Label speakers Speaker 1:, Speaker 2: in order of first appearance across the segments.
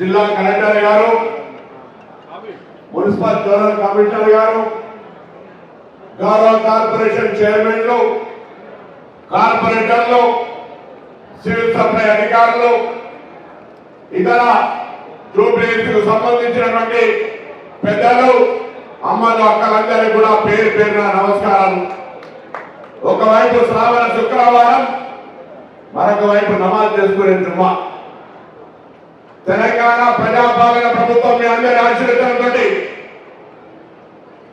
Speaker 1: జిల్లా కలెక్టర్ గారు municipal zonal commissioner గారు గౌరవ కార్పొరేషన్ చైర్మన్లు కార్పొరేటర్లు సివిల్ సప్లై అధికారులు ఇతర జూబ్లీస్కు సంబంధించినటువంటి పెద్దలు అమ్మలు అక్కలందరికీ కూడా పేరు పేరున నమస్కారాలు. ఒకవైపు శ్రావణ శుక్రవారం మరొక వైపు నమాజ్ చేసుకునే జుమ్మా. తెలంగాణ ప్రజాపాలన ప్రభుత్వం మీ అందరి ఆశీర్వచనంతో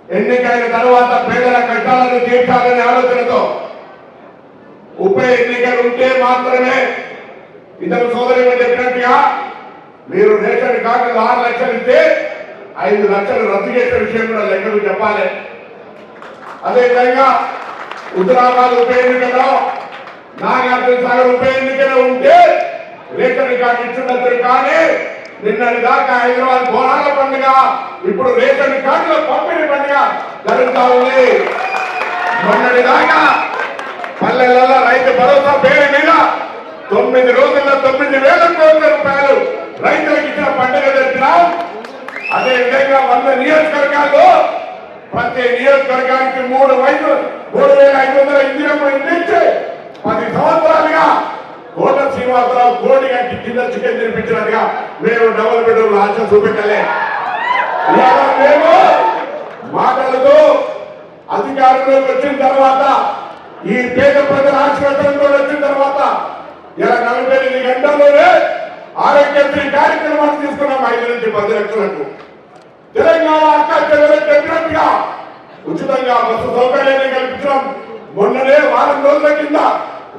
Speaker 1: ఎన్నికైన తర్వాత పేదల కష్టాలను తీర్చాలనే ఆలోచనతో ఉప ఎన్నికలు ఉంటే మాత్రమే ఇద్దరు సోదరులు చెప్పినట్టుగా మీరు రేషన్ కార్డులు ఆరు లక్షలు ఇస్తే ఐదు లక్షలు రద్దు చేసే విషయం కూడా లెక్కలు చెప్పాలి. అదేవిధంగా హుజరాబాద్ ఉప ఎన్నికలో నాగార్జున సాగర్ ఉప ఎన్నికలో ఉంటే రేషన్ కార్డు ఇచ్చుండదు కానీ నిన్నటి దాకా హైదరాబాద్ బోనాల పండుగ ఇప్పుడు రేషన్ కార్డుల పంపిణీ పండుగ జరుగుతా ఉంది. మొన్నటి దాకా పల్లెలలో రైతు భరోసా పేరు మీద తొమ్మిది రోజుల్లో తొమ్మిది వేల కోట్ల రూపాయలు రైతులకు ఇచ్చిన పండుగ జరిపినాం అదే విధంగా వంద నియోజకవర్గాల్లో ప్రతి నియోజకవర్గానికి మూడు వైపు మూడు వేల ఐదు వందల ఇందిరమ్మ ఇచ్చి పది సంవత్సరాలుగా కోట శ్రీనివాసరావు కోటి గంటి కింద చికెన్ తినిపించినట్టుగా మేము డబుల్ బెడ్రూమ్ ఆశ చూపెట్టలే. మేము మాటలతో అధికారంలోకి వచ్చిన తర్వాత ఈ పేద ప్రజల ఆశీర్వాదంతో వచ్చిన తర్వాత ఇలా నలభై ఎనిమిది గంటల్లోనే ఆరోగ్యశ్రీ కార్యక్రమాన్ని తీసుకున్నాం ఐదు నుంచి పది లక్షలకు. తెలంగాణ అక్క చెప్పినట్టుగా ఉచితంగా బస్సు సౌకర్యాన్ని కల్పించడం మొన్ననే వారం రోజుల కింద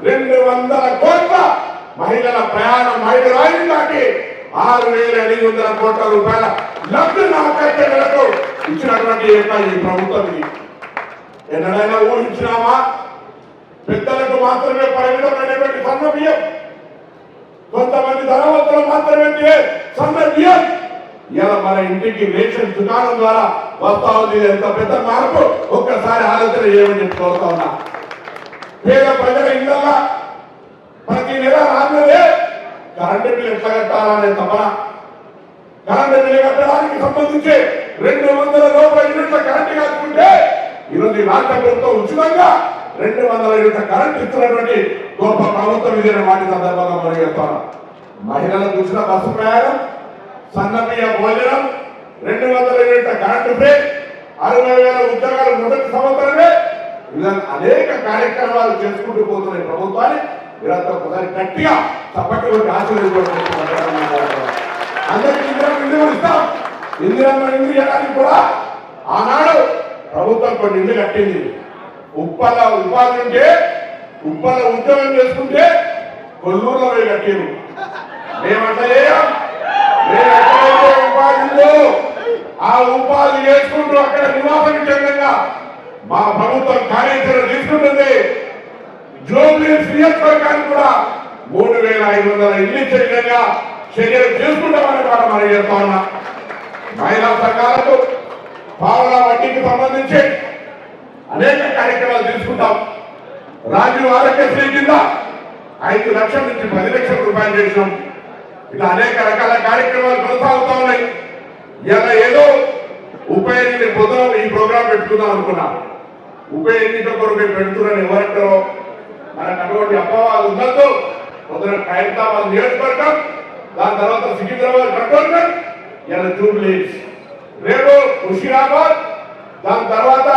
Speaker 1: రెండు వందల కోట్ల మహిళల ప్రయాణ ఐదు రాయిలు దాటి ఆరు వేల ఎనిమిది వందల కోట్ల రూపాయల లబ్ధి అక్క ఇచ్చినటువంటి యొక్క ఈ ప్రభుత్వం ఎన్నడైనా ఊహించినామా? పెద్దలకు మాత్రమే పరిమితమైనటువంటి సన్న బియ్యం. కొంతమంది ధనవంతులు మాత్రమే తినే సన్న బియ్యం. ఇలా మన ఇంటికి రేషన్ దుకాణం ద్వారా వస్తా ఉంది. ఎంత పెద్ద మార్పు? ఒక్కసారి ఆలోచన చేయమని చెప్పి కోరుతా ఉన్నా. కరెంటు బిల్లు ఎట్లా కట్టాలనే తపన. కరెంట్ బిల్లు కట్టడానికి సంబంధించి రెండు వందల రూపాయల యూనిట్ల కరెంటు కాచుకుంటే ఈరోజు రాష్ట్ర ప్రభుత్వం ఉచితంగా రెండు వందల యూనిట్ల కరెంటు ఇస్తున్నటువంటి గొప్ప ప్రభుత్వం ఇది వాటి సందర్భంగా మనం చెప్తాను మహిళలకు ఉచిత బస్సు ప్రయాణం సన్నబియ్య భోజనం రెండు వందల యూనిట్ల కరెంటు ఫ్రీ అరవై వేల ఉద్యోగాలు మొదటి సంవత్సరమే. ఇలా అనేక కార్యక్రమాలు చేసుకుంటూ పోతున్న ప్రభుత్వాన్ని. మీరంతా ఒకసారి గట్టిగా తప్పటి కొట్టి ఆశీర్వదించుకోవడం అందరికి ఇందిరమ్మ ఇల్లు ఇస్తాం. ఇందిరమ్మ ఇల్లు ఇవ్వడానికి కూడా ఆనాడు ప్రభుత్వం కొన్ని ఇల్లు కట్టింది. ఉప్పల ఉపాధి ఉంటే ఉప్పల ఉద్యోగం చేసుకుంటే కొల్లూరులో పోయి కట్టిరు. మేమంట చేయం. మేము ఉపాధి ఉందో ఆ ఉపాధి చేసుకుంటూ అక్కడ నివాసం విధంగా మా ప్రభుత్వం కార్యాచరణ తీసుకుంటుంది. జోబ్లీస్ నియోజకవర్గానికి కూడా మూడు వేల ఐదు వందల ఇల్లు ఇచ్చే విధంగా చర్యలు తీసుకుంటామని కూడా మనం చెప్తా ఉన్నా. మహిళా సంఘాలకు పావుల వడ్డీకి సంబంధించి అనేక కార్యక్రమాలు తీసుకుంటాం. రాజీవ్ ఆరోగ్యశ్రీ కింద ఐదు లక్షల నుంచి పది లక్షల రూపాయలు చేసినాం. ఇలా అనేక రకాల కార్యక్రమాలు కొనసాగుతా ఉన్నాయి. ఇలా ఏదో ఉప ఎన్నిక ఈ ప్రోగ్రాం పెట్టుకుందాం అనుకున్నా. ఉప ఎన్నిక కొరకు పెడుతున్నాను ఎవరంటారో మనకు అటువంటి అపవాదు ఉండద్దు పొద్దున హైదరాబాద్ నియోజకవర్గం దాని తర్వాత సికింద్రాబాద్ కంటోన్మెంట్ ఇలా జూబ్లీస్ రేపు ముషిరాబాద్ దాని తర్వాత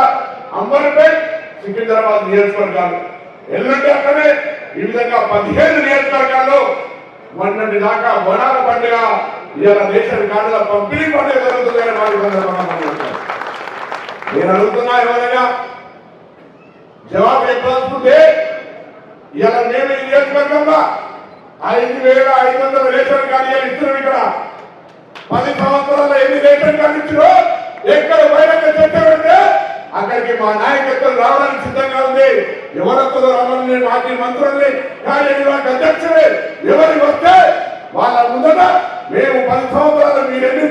Speaker 1: అంబర్పేట్. సికింద్రాబాద్ నియోజకవర్గాలు. ఎల్లుండి అక్కడే ఈ విధంగా పదిహేను నియోజకవర్గాల్లో మొన్నటి దాకా వనాల పండుగ ఇవాళ రేషన్ కార్డుల పంపిణీ పండుగ జరుగుతుందని మాకు నేను అడుగుతున్నా ఎవరైనా? జవాబు చెప్పాల్సిందే ఇలా నేను ఈ నియోజకవర్గంలో ఐదు వేల ఐదు వందల రేషన్ కార్డులు ఇస్తున్నాం ఇక్కడ. పది సంవత్సరాల ఎన్ని రేషన్ కార్డు ఇచ్చిరో ఎక్కడ బహిరంగ చర్చ అక్కడికి మా నాయకత్వం రావడానికి సిద్ధంగా ఉంది. ఎవరొక్కరు రావాలని నేను మాజీ మంత్రుల్ని కార్యనిర్వాహక అధ్యక్షుడే. ఎవరి వస్తే వాళ్ళ ముందట మేము పది సంవత్సరాలు మీరు ఎన్ని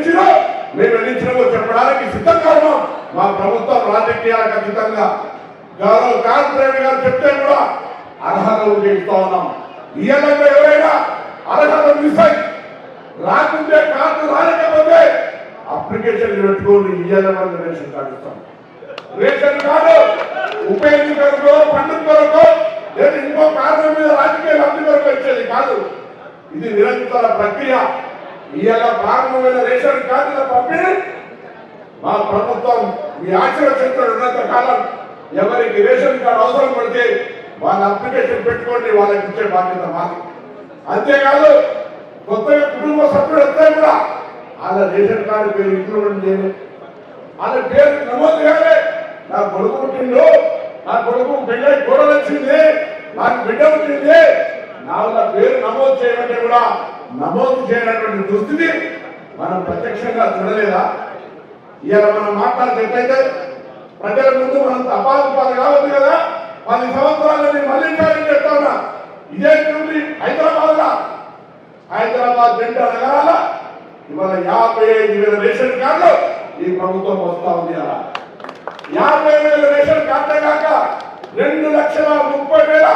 Speaker 1: మేము ఎన్ని చెప్పడానికి సిద్ధంగా ఉన్నాం. మా ప్రభుత్వం రాజకీయాల ఖచ్చితంగా గౌరవ కార్పొరేట్ గారు చెప్తే కూడా అర్హతలు చేస్తా ఉన్నాం. ఇయ్యాలంటే ఎవరైనా అర్హతలు మిస్ అయ్యి రాకుంటే కార్డు రాలేకపోతే అప్లికేషన్ పెట్టుకోండి ఇయ్యాలని రేషన్ కార్డు ఇస్తాం. రేషన్ కార్డు ఉపయోగించుకో పండుగ కొరకు లేదా ఇంకో కారణం మీద రాజకీయ లబ్ధి కొరకు ఇచ్చేది కాదు. ఇది నిరంతర ప్రక్రియ. ఇవాళ ప్రారంభమైన రేషన్ కార్డుల పంపిణీ మా ప్రభుత్వం మీ ఆశీర్వచంతో ఉన్నంత కాలం ఎవరికి రేషన్ కార్డు అవసరం పడితే వాళ్ళ అప్లికేషన్ పెట్టుకోండి వాళ్ళకి ఇచ్చే బాధ్యత మాది. అంతేకాదు కొత్తగా కుటుంబ సభ్యులు వస్తే కూడా. వాళ్ళ రేషన్ కార్డు పేరు ఇంట్లో చేయాలి వాళ్ళ పేరు నమోదు కాలే. నా కొడుకు పుట్టిండు నా కొడుకు బిడ్డ గొడవ వచ్చింది నాకు బిడ్డ వచ్చింది నా పేరు నమోదు చేయమంటే కూడా నమోదు చేయనటువంటి దుస్థితి మనం ప్రత్యక్షంగా చూడలేదా? ఇలా మనం మాట్లాడినట్లయితే ప్రజల ముందు మనం తపాలు కావద్దు కదా? పది సంవత్సరాలని మళ్ళీ ఛాలెంజ్ చేస్తా ఉన్నా. ఇదే నుండి హైదరాబాద్ లా హైదరాబాద్ జంట నగరాల ఇవాళ యాభై ఐదు వేల రేషన్ కార్డులు ఈ ప్రభుత్వం వస్తా ఉంది అలా. యాభై వేల రేషన్ కార్డు కాక రెండు లక్షల ముప్పై వేల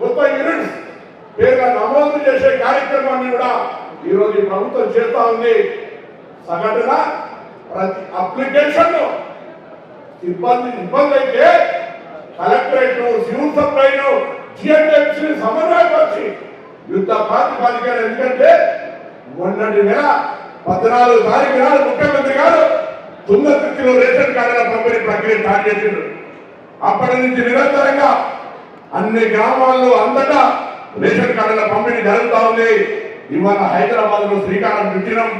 Speaker 1: ముప్పై యూనిట్స్ పేర్ల నమోదు చేసే కార్యక్రమాన్ని కూడా ఈరోజు ఈ ప్రభుత్వం చేస్తా ఉంది. సగటున ప్రతి అప్లికేషన్ ఇబ్బంది ఇబ్బంది అయితే కలెక్టరేట్ సివిల్ సప్లైన్ జిఎంఎఫ్సి సమన్వయపరిచి యుద్ధ ప్రాతిపదికన ఎందుకంటే మొన్నటి నెల పద్నాలుగు తారీఖు నాడు ముఖ్యమంత్రి గారు తుంగతుర్తిలో రేషన్ కార్డుల పంపిణీ ప్రక్రియ స్టార్ట్ చేసిండు అప్పటి నుంచి నిరంతరంగా అన్ని గ్రామాల్లో అంతటా రేషన్ కార్డుల పంపిణీ జరుగుతూ ఉంది. ఇవాళ హైదరాబాద్లో శ్రీకారం చుట్టినాం.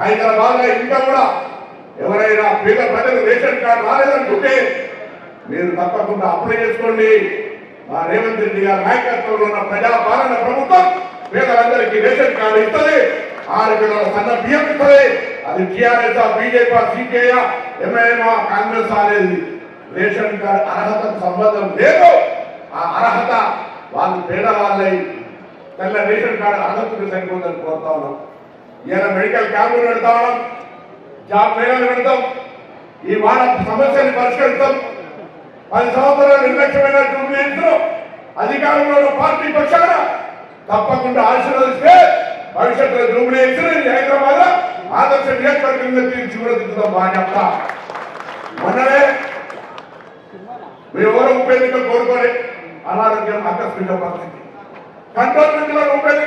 Speaker 1: హైదరాబాద్లో ఇంకా కూడా ఎవరైనా పేద ప్రజలు రేషన్ కార్డు రాలేదనుకుంటే మీరు తప్పకుండా అప్లై చేసుకోండి. మా రేవంత్ రెడ్డి గారి నాయకత్వంలో ఉన్న ప్రజా పాలన ప్రభుత్వం పేదలందరికీ రేషన్ కార్డు ఇస్తుంది. ఆరు పిల్లల సన్న బియ్యం ఇస్తుంది. అది TRS BJP CPI MIM Congress అనేది. రేషన్ కార్డు అర్హతకు సంబంధం లేదు. ఆ అర్హత వాళ్ళు పేదవాళ్ళై తెల్ల రేషన్ కార్డు అర్హతకు సరిపోతుందని కోరుతా ఉన్నాం. ఈయన మెడికల్ క్యాంపులు పెడతా ఉన్నాం. జాబ్ మేళలు పెడతాం. ఈ వాడ సమస్యని పరిష్కరిస్తాం. పది సంవత్సరాలు నిర్లక్ష్యమైన జూబ్లీలు అధికారంలో పార్టీ పక్షాన తప్పకుండా ఆశీర్వదిస్తే భవిష్యత్తులో జూబ్లీ హైదరాబాద్ ఆదర్శ నియోజకవర్గంగా తీర్చి కూడా దిద్దుతాం బాగా చెప్తా మొన్ననే కోరుకోలే అనారోగ్యం ఆకస్మిక పరిస్థితి. కంటోన్మెంట్లో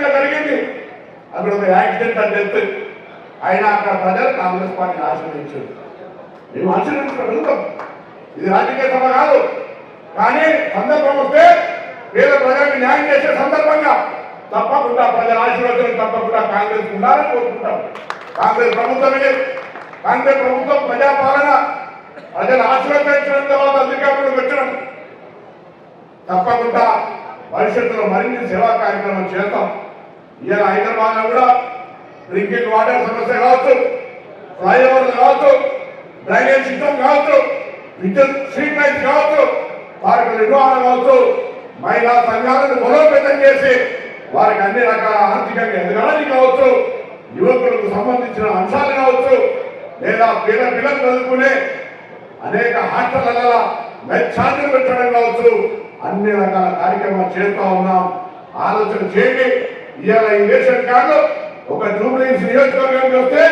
Speaker 1: జరిగింది. అక్కడ ఒక యాక్సిడెంట్ అని చెప్తే అయినా అక్కడ ప్రజలు కాంగ్రెస్ పార్టీని ఆశీర్వదించారు మేము ఆశీర్వదించగలుగుతాం ఇది రాజకీయ సభ కాదు. కానీ సందర్భం వస్తే పేద ప్రజలకు న్యాయం చేసే సందర్భంగా తప్పకుండా ప్రజల ఆశీర్వచనం తప్పకుండా కాంగ్రెస్ ఉండాలని కోరుకుంటాం. కాంగ్రెస్ ప్రభుత్వమే కాంగ్రెస్ ప్రభుత్వం ప్రజాపాలన ప్రజలు ఆశీర్వదించడం తర్వాత అధికారంలోకి వచ్చినాం. తప్పకుండా భవిష్యత్తులో మరిన్ని సేవా కార్యక్రమం చేస్తాం. ఇవాళ హైదరాబాద్లో కూడా డ్రింకింగ్ వాటర్ సమస్య కావచ్చు ఫ్లైఓవర్ కావచ్చు డ్రైనేజ్ సిస్టమ్ కావచ్చు. విద్యుత్ స్ట్రీట్ లైట్స్ కావచ్చు వారికి నిర్వహణ కావచ్చు మహిళా సంఘాలను బలోపేతం చేసి వారికి అన్ని రకాల ఆర్థికంగా ఎదగడానికి కావచ్చు యువకులకు సంబంధించిన అంశాలు కావచ్చు లేదా పేద పిల్లలు చదువుకునే అనేక హాస్టల్ల మెచ్ పెట్టడం కావచ్చు అన్ని రకాల కార్యక్రమాలు చేస్తూ ఉన్నాం. ఆలోచన చేయండి. ఇవాళ ఈ రేషన్ కార్డు ఒక జూబ్లీస్ నియోజకవర్గానికి వస్తే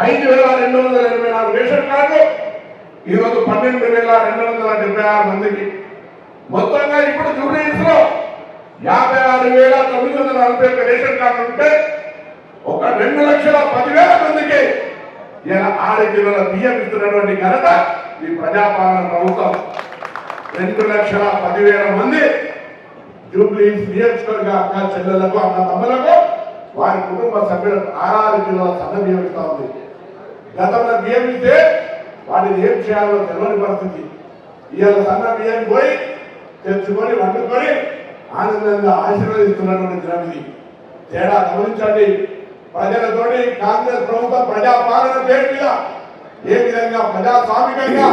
Speaker 1: ఐదు వేల రెండు వందల ఎనభై నాలుగు రేషన్ కార్డు ఈరోజు పన్నెండు వేల రెండు వందల డెబ్బై ఆరు మందికి మొత్తంగా ఇప్పుడు జూబ్లీస్లో యాభై ఆరు వేల తొమ్మిది వందల నలభై ఒక్క రేషన్ కార్డు ఉంటే ఒక రెండు లక్షల పదివేల మందికి ఇలా ఆరు కిలోల బియ్యం ఇస్తున్నటువంటి ఘనత ఈ ప్రజాపాలన ప్రభుత్వం. రెండు లక్షల పదివేల మంది జూబ్లీస్ నియోజకవర్గ అక్క చెల్లెలకు అన్న తమ్ములకు వారి కుటుంబ సభ్యులకు ఆరారు కిలోల సన్న బియ్యం ఇస్తా ఉంది. గతంలో బియ్యం ఇస్తే వాటిని ఏం చేయాలో తెలియని పరిస్థితి. ఇవాళ సన్న బియ్యం పోయి తెచ్చుకొని వండుకొని ఆనందంగా ఆశీర్వదిస్తున్నటువంటి దినం తేడా గమనించండి. ప్రజలతోటి కాంగ్రెస్ ప్రభుత్వం ప్రజాపాలన పేరు మీద ఏ విధంగా ప్రజాస్వామికంగా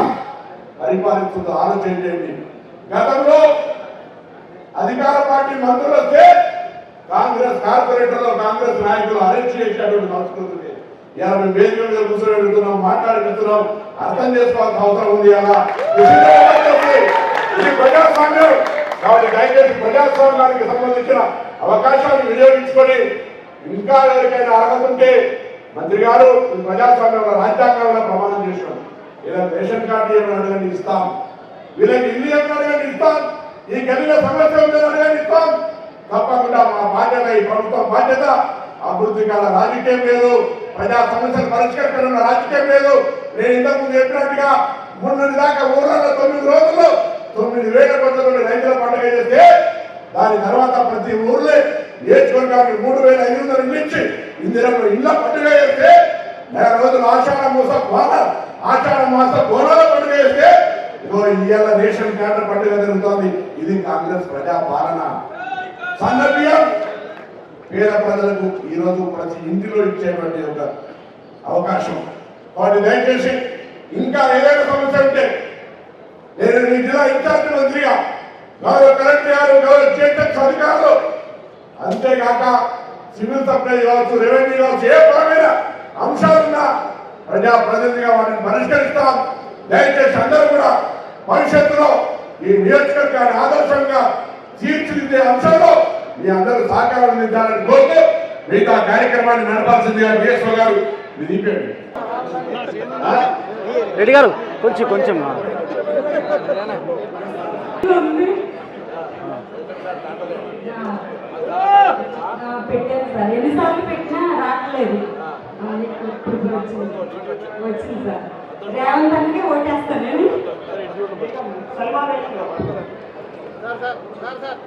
Speaker 1: పరిపాలిస్తుందో ఆలోచన చేయండి. గతంలో అధికార పార్టీ మంత్రులు వస్తే కాంగ్రెస్ కార్పొరేటర్లు కాంగ్రెస్ నాయకులు అరెస్ట్ చేసేటువంటి సంస్కృతి ఇలా మేము వేదిక మీద కూర్చొని వెళ్తున్నాం మాట్లాడుతున్నాం అర్థం చేసుకోవాల్సిన అవసరం ఉంది అలా ఇది ప్రజాస్వామ్యం కాబట్టి దయచేసి ప్రజాస్వామ్యానికి సంబంధించిన అవకాశాన్ని వినియోగించుకొని ఇంకా ఎవరికైనా అర్హత ఉంటే మంత్రి గారు ఈ ప్రజాస్వామ్యంలో రాజ్యాంగంలో ప్రమాణం చేసినాం ఇలా రేషన్ కార్డు ఏమైనా అడగండి ఇస్తాం. వీళ్ళకి ఇల్లు ఏమైనా అడగండి ఇస్తాం. ఈ గదిలో సమస్య అడగండి ఇస్తాం. తప్పకుండా మా బాధ్యత ఈ ప్రభుత్వం బాధ్యత. అభివృద్ధి కాల రాజకీయం లేదు. ప్రజా సమస్యలు పరిష్కరించడం రాజకీయం లేదు. నేను ఇంతకుముందు చెప్పినట్టుగా మొన్నటి దాకా ఊళ్ళలో తొమ్మిది రోజులు తొమ్మిది వేల కోట్ల రైతుల పండుగ చేస్తే దాని తర్వాత ప్రతి ఊర్లో నియోజకవర్గానికి మూడు వేల ఐదు వందలు ఇల్లు ఇచ్చి ఇందిరమ్మ ఇళ్ళ పండుగ చేస్తే నెల రోజులు ఆషాఢ మాస బోన ఆషాఢ మాస బోనాల పండుగ చేస్తే ఇగో ఇవాళ రేషన్ కార్డు పండుగ జరుగుతోంది. ఇది కాంగ్రెస్ ప్రజా పాలన సన్న పేద ప్రజలకు ఈరోజు ప్రతి ఇంటిలో ఇచ్చేటువంటి ఒక అవకాశం. వాటి దయచేసి ఇంకా ఏదైనా సమస్య ఉంటే నేను మీ జిల్లా ఇన్ఛార్జ్ మంత్రిగా గౌరవ కలెక్టర్ గారు గౌరవ చేటెక్స్ అధికారులు అంతేకాక సివిల్ సప్లై కావచ్చు రెవెన్యూ కావచ్చు ఏ పరమైన అంశాలున్నా ప్రజా ప్రతినిధిగా వాటిని పరిష్కరిస్తాం. దయచేసి అందరూ కూడా భవిష్యత్తులో ఈ నియోజకవర్గాన్ని ఆదర్శంగా తీర్చిదిద్దే అంశంలో మీ అందరూ సహకారం అందించాలని కోరుతూ మిగతా కార్యక్రమాన్ని నడపాల్సిందిగా బిఎస్ఓ గారు దీపండి
Speaker 2: రెడ్డి గారు కొంచెం కొంచెం
Speaker 3: పెట్టాను సార్. ఎన్నిసార్లు పెట్టినా రావట్లేదు. ఆ, ఇప్పుడు వచ్చింది. వచ్చింది సార్. రేవంత్ అన్నకే ఓటేస్తాను నేను.
Speaker 2: Sir sir sir sir.